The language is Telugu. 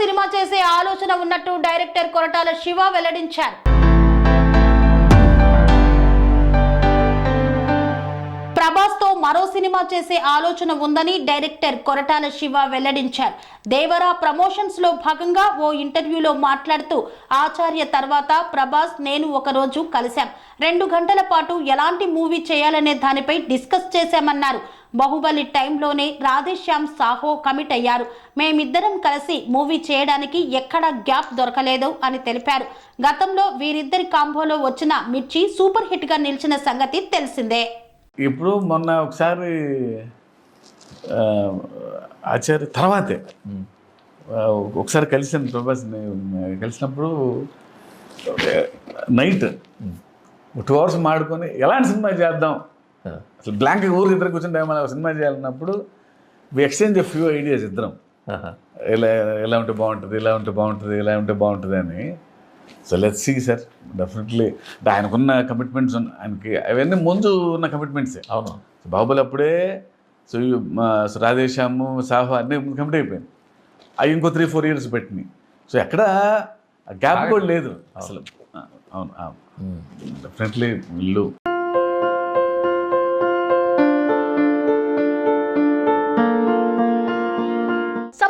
సినిమా చేసే ఆలోచన ఉన్నట్టు డైరెక్టర్ కొరటాల శివ వెల్లడించారు. ప్రభాస్తో మరో సినిమా చేసే ఆలోచన ఉందని డైరెక్టర్ కొరటాల శివ వెల్లడించారు. దేవరా ప్రమోషన్స్లో భాగంగా ఓ ఇంటర్వ్యూలో మాట్లాడుతూ ఆచార్య తర్వాత ప్రభాస్ నేను ఒక రోజు కలిశాం. రెండు గంటల పాటు ఎలాంటి మూవీ చేయాలనే దానిపై డిస్కస్ చేశామన్నారు. బాహుబలి టైంలోనే రాధేశ్యామ్ సాహో కమిట్ అయ్యారు. మేమిద్దరం కలిసి మూవీ చేయడానికి ఎక్కడా గ్యాప్ దొరకలేదు అని తెలిపారు. గతంలో వీరిద్దరి కాంబోలో వచ్చిన మిర్చి సూపర్ హిట్గా నిలిచిన సంగతి తెలిసిందే. ఇప్పుడు మొన్న ఒకసారి ఆచార్య తర్వాతే ఒకసారి కలిసాను ప్రభాస్ని కలిసినప్పుడు నైట్ టూ అవర్స్ మాడుకొని ఎలాంటి సినిమా చేద్దాం? అసలు బ్లాంక్ ఊరికి ఇద్దరు కూర్చుంటే ఏమైనా సినిమా చేయాలన్నప్పుడు వి ఎక్స్చేంజ్ ఫ్యూ ఐడియాస్ ఇద్దరం. ఇలా ఎలా ఉంటే బాగుంటుంది ఇలా ఉంటే బాగుంటుంది ఇలా ఉంటే బాగుంటుంది అని. So let's see sir definitely అంటే ఆయనకున్న కమిట్మెంట్స్ ఆయనకి అవన్నీ ముందు ఉన్న కమిట్మెంట్సే అవును. సో బాహుబలి అప్పుడే సో సో రాధేశ్యాము సాహు అన్నీ కంప్లీట్ అయిపోయింది అవి ఇంకో త్రీ ఫోర్ ఇయర్స్ పెట్టినాయి. సో ఎక్కడ గ్యాప్ కూడా లేదు. అసలు అవును. డెఫినెట్లీ ఇల్లు.